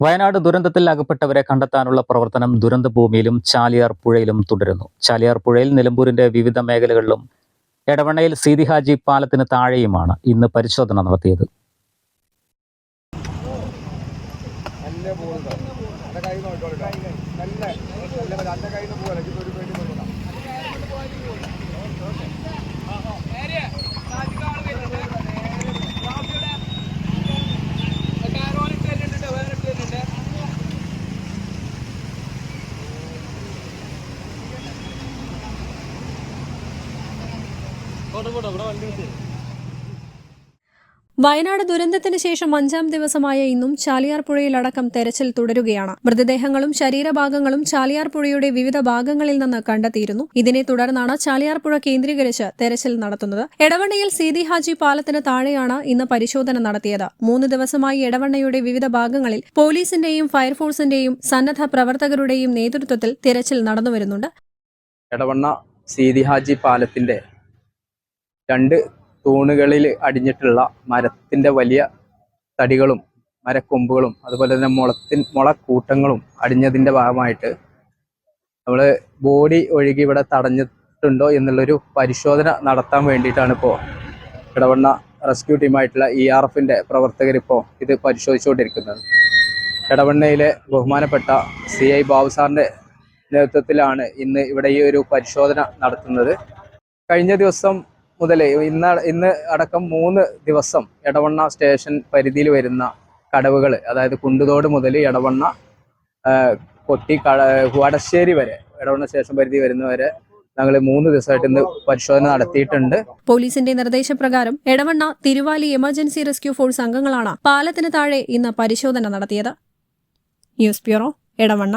വയനാട് ദുരന്തത്തിൽ അകപ്പെട്ടവരെ കണ്ടെത്താനുള്ള പ്രവർത്തനം ദുരന്തഭൂമിയിലും ചാലിയാർ പുഴയിലും തുടരുന്നു ചാലിയാർ പുഴയിൽ നിലമ്പൂരിന്റെ വിവിധ മേഖലകളിലും എടവണ്ണയിൽ സീതിഹാജി പാലത്തിന് താഴെയുമാണ് ഇന്ന് പരിശോധന നടത്തിയത് വയനാട് ദുരന്തത്തിന് ശേഷം അഞ്ചാം ദിവസമായ ഇന്നും ചാലിയാർ പുഴയിലടക്കം തെരച്ചിൽ തുടരുകയാണ്. മൃതദേഹങ്ങളും ശരീരഭാഗങ്ങളും ചാലിയാർ പുഴയുടെ വിവിധ ഭാഗങ്ങളിൽ നിന്ന് കണ്ടെത്തിയിരുന്നു. ഇതിനെ തുടർന്നാണ് ചാലിയാർ പുഴ കേന്ദ്രീകരിച്ച് തെരച്ചിൽ നടത്തുന്നത്. എടവണ്ണയിൽ സീതി ഹാജി പാലത്തിന് താഴെയാണ് ഇന്ന് പരിശോധന നടത്തിയത്. മൂന്ന് ദിവസമായി എടവണ്ണയുടെ വിവിധ ഭാഗങ്ങളിൽ പോലീസിന്റെയും ഫയർഫോഴ്സിന്റെയും സന്നദ്ധ പ്രവർത്തകരുടെയും നേതൃത്വത്തിൽ തെരച്ചിൽ നടന്നുവരുന്നുണ്ട്. എടവണ്ണ സീതി ഹാജി പാലത്തിന്റെ രണ്ട് തൂണുകളിൽ അടിഞ്ഞിട്ടുള്ള മരത്തിന്റെ വലിയ തടികളും മരക്കൊമ്പുകളും അതുപോലെ തന്നെ മുളത്തിൻ മുളക്കൂട്ടങ്ങളും അടിഞ്ഞതിന്റെ ഭാഗമായിട്ട് നമ്മൾ ബോഡി ഒഴുകി ഇവിടെ തടഞ്ഞിട്ടുണ്ടോ എന്നുള്ളൊരു പരിശോധന നടത്താൻ വേണ്ടിയിട്ടാണ് ഇപ്പോൾ ഇടവണ്ണ റെസ്ക്യൂ ടീമായിട്ടുള്ള ഇ ആർ എഫിന്റെ പ്രവർത്തകർ ഇപ്പോൾ ഇത് പരിശോധിച്ചുകൊണ്ടിരിക്കുന്നത്. ഇടവണ്ണയിലെ ബഹുമാനപ്പെട്ട സി ഐ ബാബു സാറിന്റെ നേതൃത്വത്തിലാണ് ഇന്ന് ഇവിടെ ഈ ഒരു പരിശോധന നടത്തുന്നത്. കഴിഞ്ഞ ദിവസം മുതൽ ഇന്ന് ഇന്ന് അടക്കം മൂന്ന് ദിവസം എടവണ്ണ സ്റ്റേഷൻ പരിധിയിൽ വരുന്ന കടവുകൾ അതായത് കുണ്ടുതോട് മുതൽ എടവണ്ണ കൊട്ടി കട വടശ്ശേരി വരെ എടവണ്ണ സ്റ്റേഷൻ പരിധി വരുന്നവരെ ഞങ്ങൾ മൂന്ന് ദിവസമായിട്ട് ഇന്ന് പരിശോധന നടത്തിയിട്ടുണ്ട്. പോലീസിന്റെ നിർദ്ദേശപ്രകാരം Edavanna Thiruvali emergency rescue force അംഗങ്ങളാണ് പാലത്തിന് താഴെ ഇന്ന് പരിശോധന നടത്തിയത്. News bureau Edavanna.